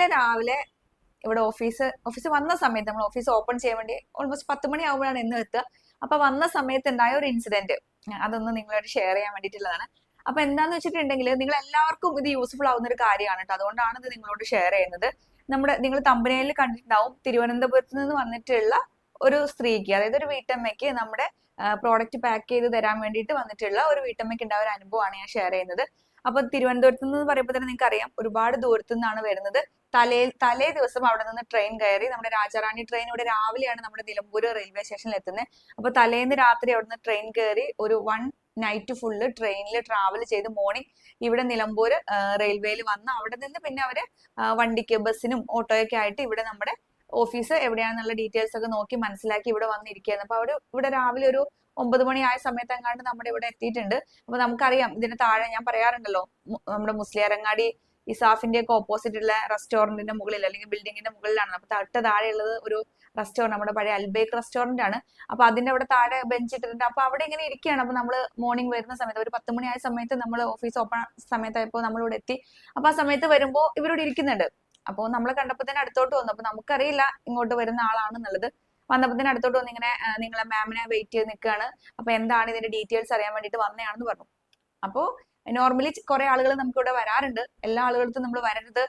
ഇന്നലെ രാവിലെ ഇവിടെ ഓഫീസ് ഓഫീസ് വന്ന സമയത്ത് നമ്മൾ ഓഫീസ് ഓപ്പൺ ചെയ്യാൻ വേണ്ടി ഓൾമോസ്റ്റ് പത്ത് മണി ആകുമ്പോഴാണ് എന്ന് എത്തുക. അപ്പൊ വന്ന സമയത്ത് ഉണ്ടായ ഒരു ഇൻസിഡന്റ് അതൊന്ന് നിങ്ങളോട് ഷെയർ ചെയ്യാൻ വേണ്ടിയിട്ടുള്ളതാണ്. അപ്പൊ എന്താന്ന് വെച്ചിട്ടുണ്ടെങ്കിൽ നിങ്ങൾ എല്ലാവർക്കും ഇത് യൂസ്ഫുൾ ആവുന്ന ഒരു കാര്യമാണ് കേട്ടോ അതുകൊണ്ടാണ് ഇത് നിങ്ങളോട് ഷെയർ ചെയ്യുന്നത്. നമ്മുടെ നിങ്ങൾ തമ്പനയിൽ കണ്ടിട്ടുണ്ടാവും. തിരുവനന്തപുരത്ത് നിന്ന് വന്നിട്ടുള്ള ഒരു സ്ത്രീക്ക് അതായത് ഒരു വീട്ടമ്മയ്ക്ക് നമ്മുടെ പ്രോഡക്റ്റ് പാക്ക് ചെയ്ത് തരാൻ വേണ്ടിയിട്ട് വന്നിട്ടുള്ള ഒരു വീട്ടമ്മയ്ക്ക് ഉണ്ടായ ഒരു അനുഭവമാണ് ഞാൻ ഷെയർ ചെയ്യുന്നത്. അപ്പൊ തിരുവനന്തപുരത്ത് നിന്ന് പറയുമ്പോൾ തന്നെ നിങ്ങൾക്ക് അറിയാം ഒരുപാട് ദൂരത്തു നിന്നാണ് വരുന്നത്. തലേ തലേ ദിവസം അവിടെ നിന്ന് ട്രെയിൻ കയറി നമ്മുടെ രാജാറാണി ട്രെയിൻ ഇവിടെ രാവിലെയാണ് നമ്മുടെ നിലമ്പൂർ റെയിൽവേ സ്റ്റേഷനിൽ എത്തുന്നത് അപ്പൊ തലേന്ന് രാത്രി അവിടെ നിന്ന് ട്രെയിൻ കയറി ഒരു വൺ നൈറ്റ് ഫുള്ള് ട്രെയിനിൽ ട്രാവൽ ചെയ്ത് മോർണിംഗ് ഇവിടെ നിലമ്പൂർ റെയിൽവേയിൽ വന്ന് അവിടെ നിന്ന് പിന്നെ അവർ വണ്ടിക്ക് ബസ്സിനും ഓട്ടോയൊക്കെ ആയിട്ട് ഇവിടെ നമ്മുടെ ഓഫീസ് എവിടെയാണെന്നുള്ള ഡീറ്റെയിൽസ് ഒക്കെ നോക്കി മനസ്സിലാക്കി ഇവിടെ വന്നിരിക്കുകയായിരുന്നു അപ്പൊ അവിടെ ഇവിടെ രാവിലെ ഒരു ഒമ്പത് മണി ആയ സമയത്ത് എങ്ങാണ്ട് നമ്മുടെ ഇവിടെ എത്തിയിട്ടുണ്ട്. അപ്പൊ നമുക്കറിയാം ഇതിന് താഴെ ഞാൻ പറയാറുണ്ടല്ലോ നമ്മുടെ മുസ്ലിയാരങ്ങാടി ഇസാഫിന്റെ ഒക്കെ ഓപ്പോസിറ്റ് ഉള്ള റെസ്റ്റോറന്റിന്റെ മുകളിൽ അല്ലെങ്കിൽ ബിൽഡിങ്ങിന്റെ മുകളിലാണ്. അപ്പൊ തൊട്ട് താഴെയുള്ളത് ഒരു റെസ്റ്റോറന്റ് നമ്മുടെ പഴയ അൽബേക്ക് റെസ്റ്റോറന്റ് ആണ്. അപ്പൊ അതിന്റെ അവിടെ താഴെ ബെഞ്ച് ഇട്ടിട്ടുണ്ട്. അപ്പൊ അവിടെ ഇങ്ങനെ ഇരിക്കുകയാണ്. അപ്പൊ നമ്മൾ മോർണിംഗ് വരുന്ന സമയത്ത് ഒരു പത്ത് മണിയായ സമയത്ത് നമ്മൾ ഓഫീസ് ഓപ്പൺ സമയത്തായപ്പോ നമ്മളിവിടെ എത്തി. അപ്പൊ ആ സമയത്ത് വരുമ്പോൾ ഇവരോട് ഇരിക്കുന്നുണ്ട്. അപ്പോൾ നമ്മളെ കണ്ടപ്പോൾ തന്നെ അടുത്തോട്ട് വന്നു. അപ്പൊ നമുക്കറിയില്ല ഇങ്ങോട്ട് വരുന്ന ആളാണെന്നുള്ളത്. വന്നപ്പോ അടുത്തോട്ട് വന്ന് ഇങ്ങനെ നിങ്ങളെ മാമിനെ വെയിറ്റ് ചെയ്ത് നിൽക്കുകയാണ് അപ്പൊ എന്താണ് ഇതിന്റെ ഡീറ്റെയിൽസ് അറിയാൻ വേണ്ടിയിട്ട് വന്നതാണെന്ന് പറഞ്ഞു. അപ്പോ നോർമലി കുറെ ആളുകൾ നമുക്ക് ഇവിടെ വരാറുണ്ട്. എല്ലാ ആളുകൾക്കും നമ്മൾ വരരുത്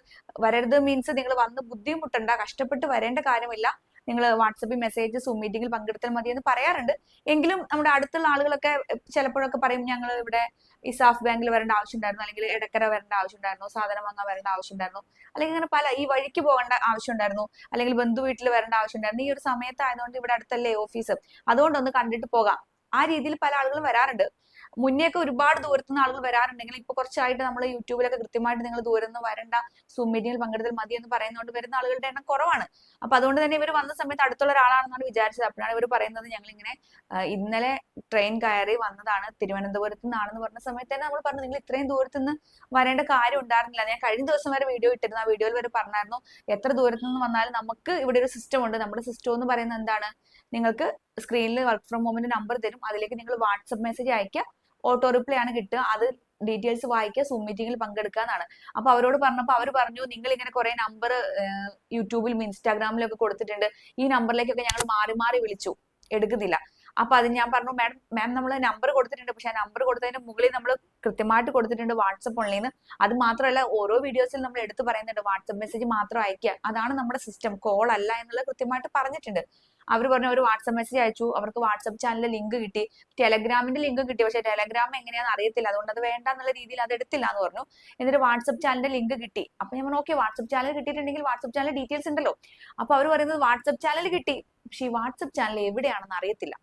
വരരുത് മീൻസ് നിങ്ങൾ വന്ന് ബുദ്ധിമുട്ടണ്ട കഷ്ടപ്പെട്ട് വരേണ്ട കാര്യമില്ല. നിങ്ങൾ വാട്സപ്പിൽ മെസ്സേജ് സൂം മീറ്റിംഗിൽ പങ്കെടുത്താൽ മതി എന്ന് പറയാറുണ്ട്. എങ്കിലും നമ്മുടെ അടുത്തുള്ള ആളുകളൊക്കെ ചിലപ്പോഴൊക്കെ പറയും ഞങ്ങൾ ഇവിടെ ഇസാഫ് ബാങ്കിൽ വരേണ്ട ആവശ്യമുണ്ടായിരുന്നു. അല്ലെങ്കിൽ ഇടക്കര വരേണ്ട ആവശ്യമുണ്ടായിരുന്നു. സാധനം വാങ്ങാൻ വരേണ്ട ആവശ്യമുണ്ടായിരുന്നു. അല്ലെങ്കിൽ അങ്ങനെ പല ഈ വഴിക്ക് പോകേണ്ട ആവശ്യമുണ്ടായിരുന്നു. അല്ലെങ്കിൽ ബന്ധു വീട്ടിൽ വരേണ്ട ആവശ്യമുണ്ടായിരുന്നു. ഈ ഒരു സമയത്തായതുകൊണ്ട് ഇവിടെ അടുത്തല്ലേ ഓഫീസ്. അതുകൊണ്ടൊന്ന് കണ്ടിട്ട് പോകാം. ആ രീതിയിൽ പല ആളുകളും വരാറുണ്ട്. മുന്നേ ഒക്കെ ഒരുപാട് ദൂരത്തുനിന്ന് ആളുകൾ വരാറുണ്ടെങ്കിൽ ഇപ്പൊ കുറച്ചായിട്ട് നമ്മൾ യൂട്യൂബിലൊക്കെ കൃത്യമായിട്ട് നിങ്ങൾ ദൂരം നിന്ന് വരണ്ട സൂം മീറ്റിംഗിൽ പങ്കെടുത്താൽ മതി എന്ന് പറയുന്നതുകൊണ്ട് വരുന്ന ആളുകളുടെ എണ്ണം കുറവാണ്. അപ്പൊ അതുകൊണ്ട് തന്നെ ഇവർ വന്ന സമയത്ത് അടുത്തുള്ള ഒരാളാണെന്നാണ് വിചാരിച്ചത്. അപ്പോഴാണ് ഇവർ പറയുന്നത് ഞങ്ങൾ ഇങ്ങനെ ഇന്നലെ ട്രെയിൻ കയറി വന്നതാണ് തിരുവനന്തപുരത്ത് നിന്നാണെന്ന് പറഞ്ഞ സമയത്ത് തന്നെ നമ്മൾ പറഞ്ഞു നിങ്ങൾ ഇത്രയും ദൂരത്ത് നിന്ന് വരേണ്ട കാര്യം ഉണ്ടായിരുന്നില്ല. ഞാൻ കഴിഞ്ഞ ദിവസം വരെ വീഡിയോ ഇട്ടിരുന്നു. ആ വീഡിയോയിൽ വരെ പറഞ്ഞായിരുന്നു എത്ര ദൂരത്തു നിന്ന് വന്നാലും നമുക്ക് ഇവിടെ ഒരു സിസ്റ്റം ഉണ്ട്. നമ്മുടെ സിസ്റ്റം എന്ന് പറയുന്നത് എന്താണ്? നിങ്ങൾക്ക് സ്ക്രീനിൽ വർക്ക് ഫ്രം ഹോമിന്റെ നമ്പർ തരും. അതിലേക്ക് നിങ്ങൾ വാട്സപ്പ് മെസ്സേജ് അയക്കുക ഓട്ടോ റിപ്ലൈ ആണ് കിട്ടുക. അത് ഡീറ്റെയിൽസ് വായിക്കുക സൂം മീറ്റിംഗിൽ പങ്കെടുക്കുക എന്നാണ്. അപ്പൊ അവരോട് പറഞ്ഞപ്പോൾ അവർ പറഞ്ഞു നിങ്ങൾ ഇങ്ങനെ കുറെ നമ്പർ യൂട്യൂബിലും ഇൻസ്റ്റാഗ്രാമിലും ഒക്കെ കൊടുത്തിട്ടുണ്ട്. ഈ നമ്പറിലേക്കൊക്കെ ഞങ്ങൾ മാറി മാറി വിളിച്ചു. എടുക്കുന്നില്ല. അപ്പൊ അത് ഞാൻ പറഞ്ഞു മാഡം മാം നമ്മൾ നമ്പർ കൊടുത്തിട്ടുണ്ട്. പക്ഷെ ആ നമ്പർ കൊടുത്തതിന് മുകളിൽ നമ്മൾ കൃത്യമായിട്ട് കൊടുത്തിട്ടുണ്ട് വാട്സപ്പ് ഓൺലൈന് അത് മാത്രമല്ല ഓരോ വീഡിയോസിൽ നമ്മൾ എടുത്തു പറയുന്നുണ്ട്. വാട്സപ്പ് മെസ്സേജ് മാത്രം അയക്കുക അതാണ് നമ്മുടെ സിസ്റ്റം കോൾ അല്ല എന്നുള്ളത് കൃത്യമായിട്ട് പറഞ്ഞിട്ടുണ്ട്. അവർ പറഞ്ഞു ഒരു വാട്സപ്പ് മെസ്സേജ് അയച്ചു. അവർക്ക് വാട്സപ്പ് ചാനലിൽ ലിങ്ക് കിട്ടി. ടെലഗ്രാമിന്റെ ലിങ്ക് കിട്ടി. പക്ഷെ ടെലഗ്രാം എങ്ങനെയാണെന്ന് അറിയത്തില്ല. അതുകൊണ്ട് അത് വേണ്ട എന്നുള്ള രീതിയിൽ അത് എടുത്തില്ല എന്ന് പറഞ്ഞു. എന്നിട്ട് വാട്സപ്പ് ചാനലിന്റെ ലിങ്ക് കിട്ടി. അപ്പൊ ഞാൻ പറഞ്ഞു ഓക്കെ വാട്സപ്പ് ചാനൽ കിട്ടിയിട്ടുണ്ടെങ്കിൽ വാട്സപ്പ് ചാനൽ ഡീറ്റെയിൽസ് ഉണ്ടല്ലോ. അപ്പൊ അവർ പറയുന്നത് വാട്സപ്പ് ചാനൽ കിട്ടി. പക്ഷെ ഈ വാട്സപ്പ് ചാനൽ എവിടെയാണെന്ന് അറിയത്തില്ല.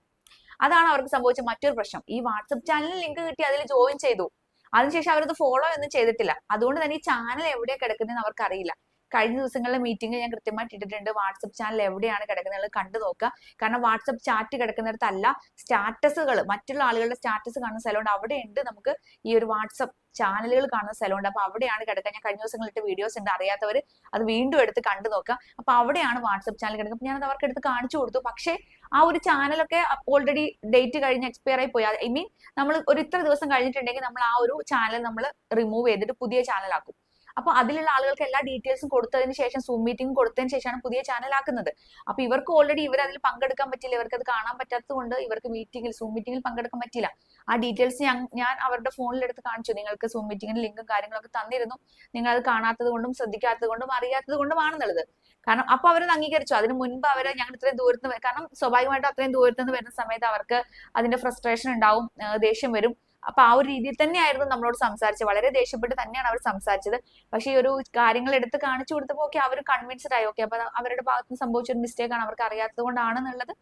അതാണ് അവർക്ക് സംഭവിച്ച മറ്റൊരു പ്രശ്നം. ഈ വാട്സപ്പ് ചാനലിൽ ലിങ്ക് കിട്ടി അതിൽ ജോയിൻ ചെയ്തു. അതിനുശേഷം അവരത് ഫോളോ ഒന്നും ചെയ്തിട്ടില്ല. അതുകൊണ്ട് തന്നെ ഈ ചാനൽ എവിടെയാണ് കിടക്കുന്നതെന്ന് അവർക്ക് അറിയില്ല കഴിഞ്ഞ ദിവസങ്ങളിലെ മീറ്റിംഗ് ഞാൻ കൃത്യമായിട്ട് ഇട്ടിട്ടുണ്ട്. വാട്സപ്പ് ചാനൽ എവിടെയാണ് കിടക്കുന്നത് കണ്ടു നോക്കുക. കാരണം വാട്സപ്പ് ചാറ്റ് കിടക്കുന്നിടത്തല്ല സ്റ്റാറ്റസുകൾ മറ്റുള്ള ആളുകളുടെ സ്റ്റാറ്റസ് കാണുന്ന സ്ഥലമുണ്ട്. അവിടെ ഉണ്ട് നമുക്ക് ഈ ഒരു വാട്സപ്പ് ചാനലുകൾ കാണുന്ന സ്ഥലമുണ്ട്. അപ്പൊ അവിടെയാണ് കിടക്കുക ഞാൻ കഴിഞ്ഞ ദിവസങ്ങളിട്ട് വീഡിയോസ് ഉണ്ട്. അറിയാത്തവർ അത് വീണ്ടും എടുത്ത് കണ്ടു നോക്കുക. അപ്പൊ അവിടെയാണ് വാട്സപ്പ് ചാനൽ കിടക്കുക അപ്പൊ ഞാനത് അവർക്ക് എടുത്ത് കാണിച്ചു കൊടുത്തു. പക്ഷേ ആ ഒരു ചാനലൊക്കെ ഓൾറെഡി ഡേറ്റ് കഴിഞ്ഞ് എക്സ്പയർ ആയി പോയി. ഐ മീൻ നമ്മൾ ഒരു ഇത്ര ദിവസം കഴിഞ്ഞിട്ടുണ്ടെങ്കിൽ നമ്മൾ ആ ഒരു ചാനൽ നമ്മൾ റിമൂവ് ചെയ്തിട്ട് പുതിയ ചാനൽ ആക്കും. അപ്പൊ അതിലുള്ള ആളുകൾക്ക് എല്ലാ ഡീറ്റെയിൽസും കൊടുത്തതിന് ശേഷം സൂം മീറ്റിംഗ് കൊടുത്തതിന് ശേഷമാണ് പുതിയ ചാനൽ ആക്കുന്നത്. അപ്പൊ ഇവർക്ക് ഓൾറെഡി ഇവർ അതിൽ പങ്കെടുക്കാൻ പറ്റില്ല ഇവർക്ക് അത് കാണാൻ പറ്റാത്തത് കൊണ്ട് ഇവർക്ക് മീറ്റിംഗിൽ സൂം മീറ്റിംഗിൽ പങ്കെടുക്കാൻ പറ്റില്ല. ആ ഡീറ്റെയിൽസ് ഞാൻ ഞാൻ അവരുടെ ഫോണിൽ എടുത്ത് കാണിച്ചു. നിങ്ങൾക്ക് സൂം മീറ്റിംഗിന് ലിങ്കും കാര്യങ്ങളൊക്കെ തന്നിരുന്നു. നിങ്ങൾ അത് കാണാത്തത് കൊണ്ടും ശ്രദ്ധിക്കാത്തത് കൊണ്ടും അറിയാത്തത് കൊണ്ടുമാണെന്നുള്ളത്. കാരണം അപ്പൊ അവരത് അംഗീകരിച്ചു. അതിന് മുൻപ് അവർ ഞങ്ങൾ ഇത്രയും ദൂരത്ത് കാരണം സ്വാഭാവികമായിട്ടും അത്രയും ദൂരത്ത് നിന്ന് വരുന്ന സമയത്ത് അവർക്ക് അതിന്റെ ഫ്രസ്ട്രേഷൻ ഉണ്ടാവും ദേഷ്യം വരും. അപ്പൊ ആ ഒരു രീതിയിൽ തന്നെയായിരുന്നു നമ്മളോട് സംസാരിച്ചത്. വളരെ ദേഷ്യപ്പെട്ട് തന്നെയാണ് അവർ സംസാരിച്ചത്. പക്ഷേ ഈ ഒരു കാര്യങ്ങൾ എടുത്ത് കാണിച്ചു കൊടുത്തപ്പോൾ ഓക്കെ അവർ കൺവിൻസ്ഡ് ആയി. ഓക്കെ അപ്പൊ അവരുടെ ഭാഗത്ത് സംഭവിച്ച ഒരു മിസ്റ്റേക്ക് ആണ് അവർക്ക് അറിയാത്തത് കൊണ്ടാണെന്നുള്ളത്.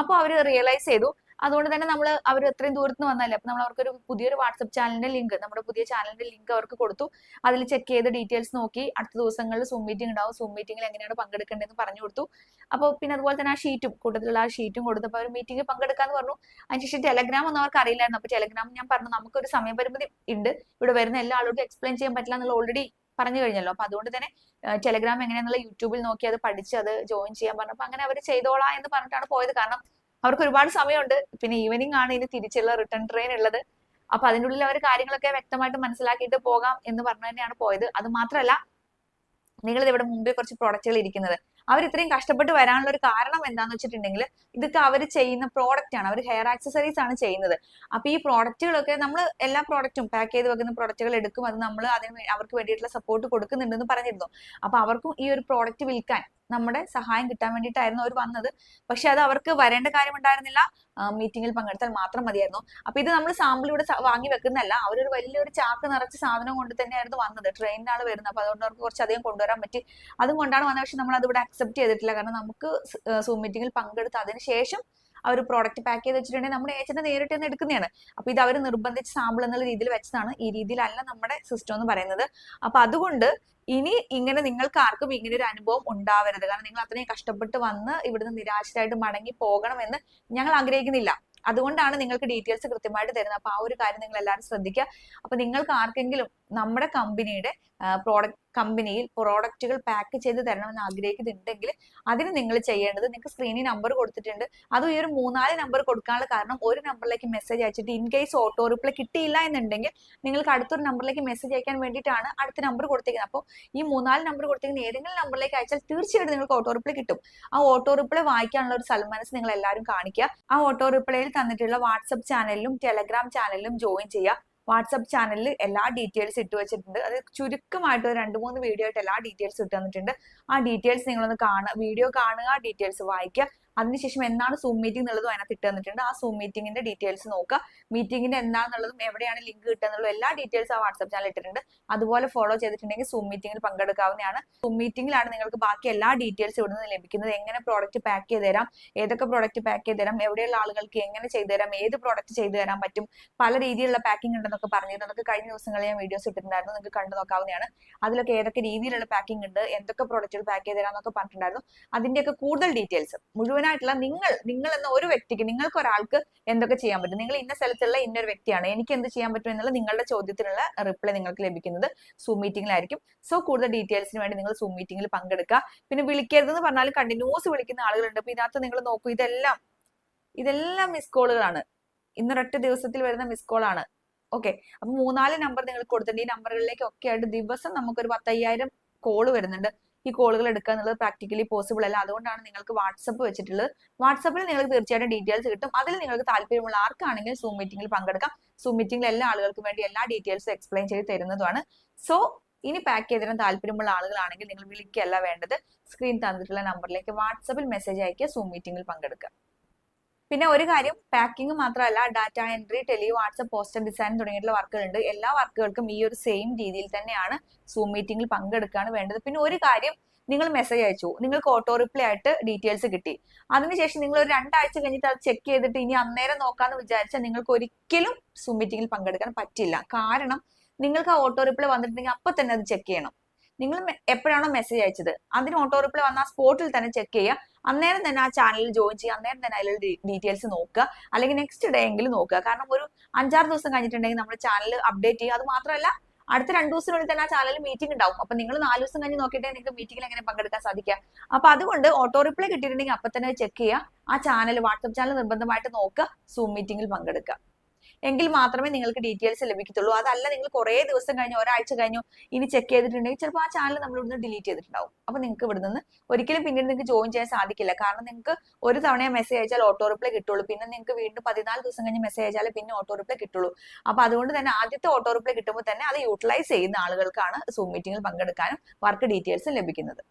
അപ്പൊ അവർ റിയലൈസ് ചെയ്തു. അതുകൊണ്ട് തന്നെ നമ്മൾ അവർ അത്രയും ദൂരത്ത് വന്നല്ലേ അപ്പൊ നമ്മൾ അവർക്കൊരു പുതിയൊരു വാട്സപ്പ് ചാനലിന്റെ ലിങ്ക് നമ്മുടെ പുതിയ ചാനലിന്റെ ലിങ്ക് അവർക്ക് കൊടുത്തു. അതിൽ ചെക്ക് ചെയ്ത് ഡീറ്റെയിൽസ് നോക്കി അടുത്ത ദിവസങ്ങളിൽ സൂം മീറ്റിംഗ് ഉണ്ടാവും. സൂം മീറ്റിംഗിൽ എങ്ങനെയാണ് പങ്കെടുക്കേണ്ടതെന്ന് പറഞ്ഞു കൊടുത്തു. അപ്പോൾ പിന്നെ അതുപോലെ തന്നെ ആ ഷീറ്റും കൂട്ടത്തിലുള്ള ആ ഷീറ്റും കൊടുത്തു കൊടുത്തപ്പോൾ അവർ മീറ്റിംഗിൽ പങ്കെടുക്കാന്ന് പറഞ്ഞു. അതിനുശേഷം ടെലഗ്രാം ഒന്നും അവർക്ക് അറിയില്ലായിരുന്നു. അപ്പൊ ടെലഗ്രാം ഞാൻ പറഞ്ഞു നമുക്കൊരു സമയപരിമിതി ഉണ്ട്. ഇവിടെ വരുന്ന എല്ലാ ആളോടും എക്സ്പ്ലെയിൻ ചെയ്യാൻ പറ്റില്ല എന്നുള്ള ഓൾറെഡി പറഞ്ഞു കഴിഞ്ഞല്ലോ. അപ്പൊ അതുകൊണ്ട് തന്നെ ടെലഗ്രാം എങ്ങനെയാണെന്നുള്ള യൂട്യൂബിൽ നോക്കി അത് പഠിച്ച് അത് ജോയിൻ ചെയ്യാൻ പറഞ്ഞു പറഞ്ഞപ്പോൾ അങ്ങനെ അവർ ചെയ്തോളാം എന്ന് പറഞ്ഞിട്ടാണ് പോയത്. കാരണം അവർക്ക് ഒരുപാട് സമയമുണ്ട്. പിന്നെ ഈവനിങ് ആണ് ഇനി തിരിച്ചുള്ള റിട്ടേൺ ട്രെയിൻ ഉള്ളത്. അപ്പൊ അതിനുള്ളിൽ അവർ കാര്യങ്ങളൊക്കെ വ്യക്തമായിട്ട് മനസ്സിലാക്കിയിട്ട് പോകാം എന്ന് പറഞ്ഞു തന്നെയാണ് പോയത്. അത് മാത്രമല്ല നിങ്ങൾ ഇവിടെ മുമ്പിൽ കുറച്ച് പ്രോഡക്റ്റുകൾ ഇരിക്കുന്നത്. അവർ ഇത്രയും കഷ്ടപ്പെട്ട് വരാനുള്ള ഒരു കാരണം എന്താണെന്ന് വെച്ചിട്ടുണ്ടെങ്കിൽ ഇതൊക്കെ അവർ ചെയ്യുന്ന പ്രോഡക്റ്റ് ആണ്. അവർ ഹെയർ ആക്സസറീസ് ആണ് ചെയ്യുന്നത്. അപ്പൊ ഈ പ്രോഡക്റ്റുകളൊക്കെ നമ്മൾ എല്ലാ പ്രോഡക്റ്റും പാക്ക് ചെയ്ത് വെക്കുന്ന പ്രോഡക്റ്റുകൾ എടുക്കും. അത് നമ്മൾ അതിന് അവർക്ക് വേണ്ടിയിട്ടുള്ള സപ്പോർട്ട് കൊടുക്കുന്നുണ്ടെന്ന് പറഞ്ഞിരുന്നു. അപ്പൊ അവർക്കും ഈ ഒരു പ്രോഡക്റ്റ് വിൽക്കാൻ നമ്മുടെ സഹായം കിട്ടാൻ വേണ്ടിയിട്ടായിരുന്നു അവർ വന്നത്. പക്ഷെ അത് അവർക്ക് വരേണ്ട കാര്യം ഉണ്ടായിരുന്നില്ല മീറ്റിംഗിൽ പങ്കെടുത്താൽ മാത്രം മതിയായിരുന്നു. അപ്പൊ ഇത് നമ്മൾ സാമ്പിൾ ഇവിടെ വാങ്ങി വെക്കുന്നതല്ല. അവരൊരു വലിയൊരു ചാക്ക് നിറച്ച് സാധനം കൊണ്ട് തന്നെയായിരുന്നു വന്നത്. ട്രെയിനിലാണ് വരുന്നത്. അപ്പൊ അതുകൊണ്ട് അവർക്ക് കുറച്ചധികം കൊണ്ടുവരാൻ പറ്റി. അതും കൊണ്ടാണ് വന്നത്. പക്ഷെ നമ്മൾ അത് ഇവിടെ അക്സെപ്റ്റ് ചെയ്തിട്ടില്ല. കാരണം നമുക്ക് സൂം മീറ്റിംഗിൽ പങ്കെടുത്ത് അതിന് ശേഷം അവർ പ്രോഡക്റ്റ് പാക്ക് ചെയ്ത് വെച്ചിട്ടുണ്ടെങ്കിൽ നമ്മുടെ ഏജന്റ് നേരിട്ട് തന്നെ എടുക്കുന്നതാണ്. അപ്പൊ ഇത് അവർ നിർബന്ധിച്ച് സാമ്പിൾ എന്നുള്ള രീതിയിൽ വെച്ചതാണ്. ഈ രീതിയിലല്ല നമ്മുടെ സിസ്റ്റം എന്ന് പറയുന്നത്. അപ്പൊ അതുകൊണ്ട് ഇനി ഇങ്ങനെ നിങ്ങൾക്ക് ആർക്കും ഇങ്ങനെ ഒരു അനുഭവം ഉണ്ടാവരുത്. കാരണം നിങ്ങൾ അത്രയും കഷ്ടപ്പെട്ട് വന്ന് ഇവിടുന്ന് നിരാശരായിട്ട് മടങ്ങി പോകണമെന്ന് ഞങ്ങൾ ആഗ്രഹിക്കുന്നില്ല. അതുകൊണ്ടാണ് നിങ്ങൾക്ക് ഡീറ്റെയിൽസ് കൃത്യമായിട്ട് തരുന്നത്. അപ്പൊ ആ ഒരു കാര്യം നിങ്ങൾ എല്ലാവരും ശ്രദ്ധിക്കുക. അപ്പൊ നിങ്ങൾക്ക് ആർക്കെങ്കിലും നമ്മുടെ കമ്പനിയുടെ പ്രോഡക്റ്റ് കമ്പനിയിൽ പ്രോഡക്റ്റുകൾ പാക്ക് ചെയ്ത് തരണമെന്ന് ആഗ്രഹിക്കുന്നുണ്ടെങ്കിൽ അതിന് നിങ്ങൾ ചെയ്യേണ്ടത് നിങ്ങൾക്ക് സ്ക്രീനിൽ നമ്പർ കൊടുത്തിട്ടുണ്ട്. അതും ഈ ഒരു മൂന്നാൽ നമ്പർ കൊടുക്കാനുള്ള കാരണം ഒരു നമ്പറിലേക്ക് മെസ്സേജ് അയച്ചിട്ട് ഇൻ കേസ് ഓട്ടോ റിപ്ലൈ കിട്ടിയില്ല എന്നുണ്ടെങ്കിൽ നിങ്ങൾക്ക് അടുത്തൊരു നമ്പറിലേക്ക് മെസ്സേജ് അയക്കാൻ വേണ്ടിയിട്ടാണ് അടുത്ത നമ്പർ കൊടുത്തിരിക്കുന്നത് അപ്പോൾ ഈ മൂന്നാൽ നമ്പർ കൊടുത്തിരിക്കുന്ന ഏതെങ്കിലും നമ്പറിലേക്ക് അയച്ചാൽ തീർച്ചയായിട്ടും നിങ്ങൾക്ക് ഓട്ടോ റിപ്ലൈ കിട്ടും. ആ ഓട്ടോ റിപ്ലൈ വായിക്കാനുള്ള ഒരു സൽമനസ് നിങ്ങൾ എല്ലാവരും കാണിക്കുക. ആ ഓട്ടോ റിപ്ലൈയിൽ തന്നിട്ടുള്ള വാട്സപ്പ് ചാനലിലും ടെലഗ്രാം ചാനലിലും ജോയിൻ ചെയ്യുക. വാട്സപ്പ് ചാനലിൽ എല്ലാ ഡീറ്റെയിൽസ് ഇട്ട് വെച്ചിട്ടുണ്ട്. അത് ചുരുക്കമായിട്ട് ഒരു രണ്ട് മൂന്ന് വീഡിയോ ആയിട്ട് എല്ലാ ഡീറ്റെയിൽസ് ഇട്ട് തന്നിട്ടുണ്ട്. ആ ഡീറ്റെയിൽസ് നിങ്ങളൊന്ന് കാണുക വീഡിയോ കാണുക ഡീറ്റെയിൽസ് വായിക്കുക. അതിനുശേഷം എന്നാണ് സൂം മീറ്റിംഗ് എന്നുള്ളതും അതിനകത്ത് ഇട്ട് തന്നിട്ടുണ്ട്. ആ സൂം മീറ്റിംഗിന്റെ ഡീറ്റെയിൽസ് നോക്കുക. മീറ്റിംഗിന്റെ എന്താണെന്നുള്ളതും എവിടെയാണ് ലിങ്ക് കിട്ടുന്നുള്ളതും എല്ലാ ഡീറ്റെയിൽസ് ആ വാട്സ്ആപ്പ് ചാനൽ ഇട്ടിട്ടുണ്ട്. അതുപോലെ ഫോളോ ചെയ്തിട്ടുണ്ടെങ്കിൽ സൂം മീറ്റിംഗിൽ പങ്കെടുക്കാവുന്നതാണ്. സൂം മീറ്റിംഗിലാണ് നിങ്ങൾക്ക് ബാക്കി എല്ലാ ഡീറ്റെയിൽസ് ഇവിടെ നിന്ന് ലഭിക്കുന്നത്. എങ്ങനെ പ്രോഡക്റ്റ് പാക്ക് ചെയ്ത് തരാം ഏതൊക്കെ പ്രോഡക്റ്റ് പാക്ക് ചെയ്ത് തരാം എവിടെയുള്ള ആളുകൾക്ക് എങ്ങനെ ചെയ്തു തരാം ഏത് പ്രോഡക്റ്റ് ചെയ്തു തരാൻ പറ്റും പല രീതിയിലുള്ള പാക്കിംഗ് ഉണ്ടെന്നൊക്കെ പറഞ്ഞു അതൊക്കെ കഴിഞ്ഞ ദിവസങ്ങളിൽ ഞാൻ വീഡിയോസ് ഇട്ടിട്ടുണ്ടായിരുന്നു. നിങ്ങൾക്ക് കണ്ടു നോക്കാവുന്നതാണ്. അതിലൊക്കെ ഏതൊക്കെ രീതിയിലുള്ള പാക്കിംഗ് ഉണ്ട് എന്തൊക്കെ പ്രോഡക്റ്റുകൾ പാക്ക് ചെയ്ത് തരാന്നൊക്കെ പറഞ്ഞിട്ടുണ്ടായിരുന്നു. അതിന്റെയൊക്കെ കൂടുതൽ ഡീറ്റെയിൽസ് മുഴുവനായിട്ടുള്ള നിങ്ങൾ നിങ്ങൾ എന്ന ഒരു വ്യക്തിക്ക് നിങ്ങൾക്ക് ഒരാൾക്ക് എന്തൊക്കെ ചെയ്യാൻ പറ്റും? നിങ്ങൾ ഇന്ന സ്ഥലത്തുള്ള ഇന്നൊരു വ്യക്തിയാണ്. എനിക്ക് എന്ത് ചെയ്യാൻ പറ്റും എന്നുള്ള നിങ്ങളുടെ ചോദ്യത്തിനുള്ള റിപ്ലൈ നിങ്ങൾക്ക് ലഭിക്കുന്നത് സൂം മീറ്റിംഗിലായിരിക്കും സോ കൂടുതൽ ഡീറ്റെയിൽസിന് വേണ്ടി നിങ്ങൾ സൂം മീറ്റിംഗിൽ പങ്കെടുക്കുക. പിന്നെ വിളിക്കരുത് എന്ന് പറഞ്ഞാൽ കണ്ടിന്യൂസ് വിളിക്കുന്ന ആളുകളുണ്ട്. അപ്പൊ ഇതിനകത്ത് നിങ്ങൾ നോക്കൂ ഇതെല്ലാം ഇതെല്ലാം മിസ് കോളുകളാണ് ഇന്നൊരൊറ്റ ദിവസത്തിൽ വരുന്ന മിസ് കോൾ ആണ്. ഓക്കെ അപ്പൊ മൂന്നാൽ നമ്പർ നിങ്ങൾ കൊടുത്തിട്ടുണ്ട്. ഈ നമ്പറുകളിലേക്ക് ഒക്കെ ആയിട്ട് ദിവസം നമുക്കൊരു പത്തയ്യായിരം കോൾ വരുന്നുണ്ട്. ഈ കോളുകൾ എടുക്കുക എന്നുള്ളത് പ്രാക്ടിക്കലി പോസിബിൾ അല്ല. അതുകൊണ്ടാണ് നിങ്ങൾക്ക് വാട്സപ്പ് വെച്ചിട്ടുള്ളത്. വാട്സപ്പിൽ നിങ്ങൾക്ക് തീർച്ചയായിട്ടും ഡീറ്റെയിൽസ് കിട്ടും. അതിൽ നിങ്ങൾക്ക് താല്പര്യമുള്ള ആർക്കാണെങ്കിലും സൂം മീറ്റിംഗിൽ പങ്കെടുക്കാം. സൂം മീറ്റിംഗിൽ എല്ലാ ആളുകൾക്കും വേണ്ടി എല്ലാ ഡീറ്റെയിൽസും എക്സ്പ്ലെയിൻ ചെയ്ത് തരുന്നതുമാണ്. സോ ഇനി പാക്ക് ചെയ്തിടാൻ താല്പര്യമുള്ള ആളുകളാണെങ്കിൽ നിങ്ങൾ വിളിക്കുകയല്ല വേണ്ടത്. സ്ക്രീൻ തന്നിട്ടുള്ള നമ്പറിലേക്ക് വാട്സപ്പിൽ മെസ്സേജ് അയക്കുക സൂം മീറ്റിംഗിൽ പങ്കെടുക്കുക. പിന്നെ ഒരു കാര്യം പാക്കിംഗ് മാത്രമല്ല data entry tele WhatsApp poster design തുടങ്ങിയിട്ടുള്ള വർക്കുകളുണ്ട്. എല്ലാ വർക്കുകൾക്കും ഈ ഒരു സെയിം രീതിയിൽ തന്നെയാണ് സൂം മീറ്റിംഗിൽ പങ്കെടുക്കുകയാണ് വേണ്ടത്. പിന്നെ ഒരു കാര്യം നിങ്ങൾ മെസ്സേജ് അയച്ചു. നിങ്ങൾക്ക് ഓട്ടോ റിപ്ലൈ ആയിട്ട് ഡീറ്റെയിൽസ് കിട്ടി. അതിനുശേഷം നിങ്ങൾ ഒരു രണ്ടാഴ്ച കഴിഞ്ഞിട്ട് അത് ചെക്ക് ചെയ്തിട്ട് ഇനി അന്നേരം നോക്കാന്ന് വിചാരിച്ചാൽ നിങ്ങൾക്ക് ഒരിക്കലും സൂം മീറ്റിംഗിൽ പങ്കെടുക്കാൻ പറ്റില്ല. കാരണം നിങ്ങൾക്ക് ആ ഓട്ടോ റിപ്ലൈ വന്നിട്ടുണ്ടെങ്കിൽ അപ്പൊ തന്നെ അത് ചെക്ക് ചെയ്യണം. നിങ്ങൾ എപ്പോഴാണോ മെസ്സേജ് അയച്ചത്? അതിന് ഓട്ടോ റിപ്ലൈ വന്ന ആ സ്പോട്ടിൽ തന്നെ ചെക്ക് ചെയ്യുക അന്നേരം തന്നെ ആ ചാനലിൽ ജോയിൻ ചെയ്യുക അന്നേരം തന്നെ അതിലുള്ള ഡീറ്റെയിൽസ് നോക്കുക അല്ലെങ്കിൽ നെക്സ്റ്റ് ഡേ എങ്കിലും നോക്കുക. കാരണം ഒരു അഞ്ചാറ് ദിവസം കഴിഞ്ഞിട്ടുണ്ടെങ്കിൽ നമ്മുടെ ചാനൽ അപ്ഡേറ്റ് ചെയ്യുക. അത് മാത്രമല്ല അടുത്ത രണ്ടു ദിവസത്തിനുള്ളിൽ തന്നെ ആ ചാനലിൽ മീറ്റിംഗ് ഉണ്ടാവും. അപ്പൊ നിങ്ങൾ നാല് ദിവസം കഴിഞ്ഞ് നോക്കിയിട്ടേ നിങ്ങൾക്ക് മീറ്റിംഗിൽ എങ്ങനെ പങ്കെടുക്കാൻ സാധിക്കുക. അപ്പൊ അതുകൊണ്ട് ഓട്ടോ റിപ്ലൈ കിട്ടിയിട്ടുണ്ടെങ്കിൽ അപ്പൊ തന്നെ ചെക്ക് ചെയ്യുക. ആ ചാനൽ വാട്സപ്പ് ചാനൽ നിർബന്ധമായിട്ട് നോക്കുക. സൂം മീറ്റിംഗിൽ പങ്കെടുക്കുക. എങ്കിൽ മാത്രമേ നിങ്ങൾക്ക് ഡീറ്റെയിൽസ് ലഭിക്കത്തുള്ളൂ. അതല്ല നിങ്ങൾ കുറേ ദിവസം കഴിഞ്ഞു ഒരാഴ്ച കഴിഞ്ഞു ഇനി ചെക്ക് ചെയ്തിട്ടുണ്ടെങ്കിൽ ചിലപ്പോൾ ആ ചാനൽ നമ്മൾ ഇവിടുന്ന് ഡിലീറ്റ് ചെയ്തിട്ടുണ്ടാവും. അപ്പൊ നിങ്ങൾക്ക് ഇവിടെ നിന്ന് ഒരിക്കലും പിന്നീട് നിങ്ങൾക്ക് ജോയിൻ ചെയ്യാൻ സാധിക്കില്ല. കാരണം നിങ്ങൾക്ക് ഒരു തവണ മെസ്സേജ് അയച്ചാൽ ഓട്ടോ റിപ്ലൈ കിട്ടുള്ളൂ. പിന്നെ നിങ്ങൾക്ക് വീണ്ടും പതിനാല് ദിവസം കഴിഞ്ഞ് മെസ്സേജ് അയച്ചാൽ പിന്നെ ഓട്ടോ റിപ്ലൈ കിട്ടുള്ളൂ. അപ്പൊ അതുകൊണ്ട് തന്നെ ആദ്യത്തെ ഓട്ടോ റിപ്ലൈ കിട്ടുമ്പോൾ തന്നെ അത് യൂട്ടിലൈസ് ചെയ്യുന്ന ആളുകൾക്കാണ് സൂം മീറ്റിംഗിൽ പങ്കെടുക്കാനും വർക്ക് ഡീറ്റെയിൽസ് ലഭിക്കുന്നത്.